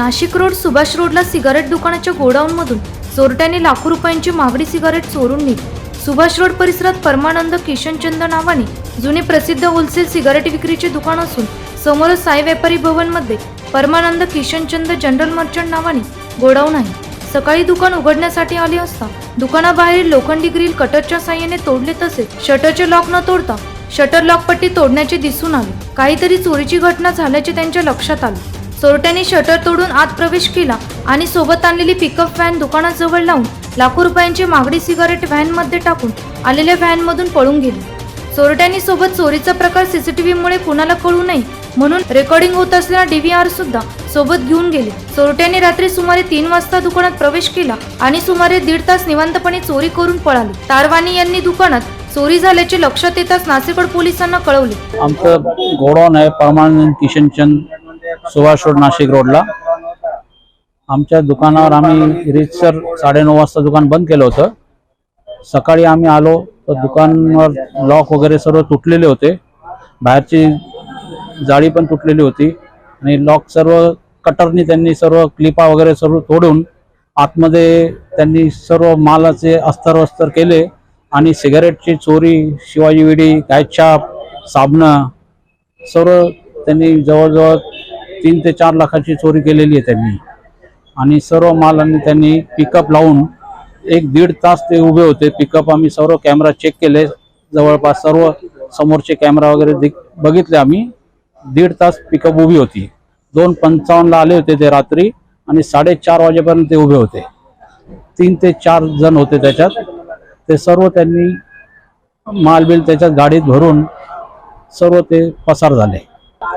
Nashik road Subhash रोडला cigarette दुकानाच्या गोडाऊनमधून चोरट्याने लाखो रुपयांची महागडी सिगारेट चोरून नेली. सुभाष रोड परिसरात परमानंद किशनचंद नावाने जुने प्रसिद्ध होलसेल सिगारेट विक्रीचे दुकान असून समोरच साई व्यापारी भवनमध्ये परमानंद किशनचंद जनरल मर्चंट नावाने गोडाऊन आहे. सकाळी दुकान उघडण्यासाठी आले असता दुकानाबाहेर लोखंडी ग्रिल कटरच्या साह्याने तोडले तसेच शटरचे लॉक न तोडता शटर लॉक पट्टी तोडण्याचे दिसून आले. काहीतरी चोरीची घटना झाल्याचे त्यांच्या लक्षात आले. चोरट्यांनी शटर तोडून आत प्रवेश केला आणि सोबत आणलेली पिकअप व्हॅन दुकानाजवळ लावून लाखो रुपयांची मागडी सिगारेट व्हॅनमध्ये टाकून आलेल्या व्हॅनमधून पळून गेले. चोरट्यांनी सोबत चोरीचा प्रकार सीसीटीव्ही मुळे कुणाला कळू नये म्हणून रेकॉर्डिंग होत असलेला डीव्हीआर सुद्धा सोबत घेऊन गेले. चोरट्याने रात्री सुमारे तीन वाजता दुकानात प्रवेश केला आणि सुमारे दीड तास निवांतपणे चोरी करून पळाले. तारवानी यांनी दुकानात चोरी झाल्याचे लक्षात येताच नासिकड पोलिसांना कळवले. आमचं गोडाऊन आहे परमानंद किशनचंद सुभाष रोड नाशिक रोडला. आमच्या दुकानावर आम्ही रीतसर साडेनऊ वाजता दुकान बंद केलं होतं. सकाळी आम्ही आलो तर दुकानावर लॉक वगैरे सर्व तुटलेले होते. बाहेरची जाळी पण तुटलेली होती. आणि लॉक सर्व कटरनी त्यांनी सर्व क्लिपा वगैरे सर्व तोडून आतमध्ये त्यांनी सर्व मालाचे अस्तरवस्तर केले. आणि सिगारेटची चोरी शिवाजी विडी गायछाप साबणं सर्व त्यांनी जवळजवळ तीन ते चार लाखाची चोरी केलेली आहे त्यांनी. आणि सर्व मालांनी त्यांनी पिकअप लावून एक दीड तास ते उभे होते. पिकअप आम्ही सर्व कॅमेरा चेक केले. जवळपास सर्व समोरचे कॅमेरा वगैरे बघितले आम्ही. दीड तास पिकअप उभी होती. दोन पंचावन्नला आले होते ते रात्री आणि साडेचार वाजेपर्यंत ते उभे होते. तीन ते चार जण होते त्याच्यात. ते सर्व त्यांनी मालबिल त्याच्यात गाडीत भरून सर्व ते पसार झाले.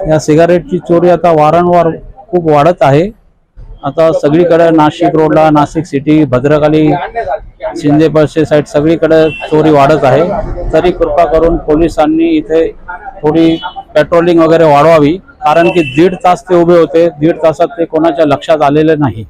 या सिगारेटची चोरी आता वारंवार खूप वाढत आहे. आता सगळीकडे नाशिक रोडला नाशिक सिटी भद्रकाली शिंदे बसचे साईड सगळीकडे चोरी वाढत आहे. तरी कृपा करून पोलिसांनी इथे थोडी पेट्रोलिंग वगैरे वाढवावी. कारण की दीड तास ते उभे होते. दीड तासात ते कोणाच्या लक्षात आलेले नाही.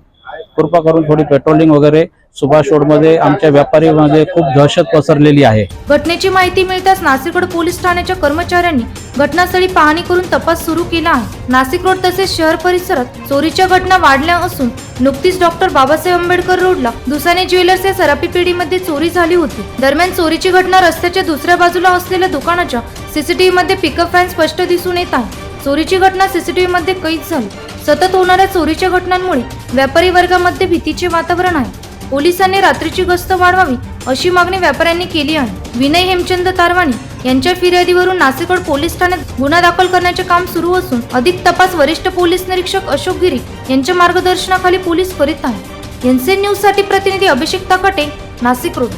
कृपा करून थोडी पेट्रोलिंग वगैरे सुभाष रोडमध्ये आमच्या व्यापारीमध्ये खूप दहशत पसरलेली आहे. घटनेची माहिती मिळताच नाशिकगड पोलीस ठाण्याच्या कर्मचाऱ्यांनी घटनास्थळी पाहणी करून तपास सुरू केला आहे. नाशिक रोड तसेच शहर परिसरात चोरीच्या घटना वाढल्या असून नुकतीच डॉक्टर बाबासाहेब आंबेडकर रोडला दुसाने ज्वेलर्स या सरापी पेढीमध्ये चोरी झाली होती. दरम्यान चोरीची घटना रस्त्याच्या दुसऱ्या बाजूला असलेल्या दुकानाच्या सीसीटीव्ही मध्ये पिकअप व्हॅन स्पष्ट दिसून येत आहे. चोरीची घटना सीसीटीव्ही मध्ये कैद झाली. सतत होणाऱ्या चोरीच्या घटनांमुळे व्यापारी वर्गामध्ये भीतीचे वातावरण आहे. पोलिसांनी रात्रीची गस्त वाढवावी अशी मागणी व्यापाऱ्यांनी केली आहे. विनय हेमचंद तारवाणी यांच्या फिर्यादीवरून नासिकड पोलीस ठाण्यात गुन्हा दाखल करण्याचे काम सुरू असून अधिक तपास वरिष्ठ पोलीस निरीक्षक अशोक गिरी यांच्या मार्गदर्शनाखाली पोलीस करीत आहेत. एनसीएन न्यूजसाठी प्रतिनिधी अभिषेक ताकाटे नाशिक रोड.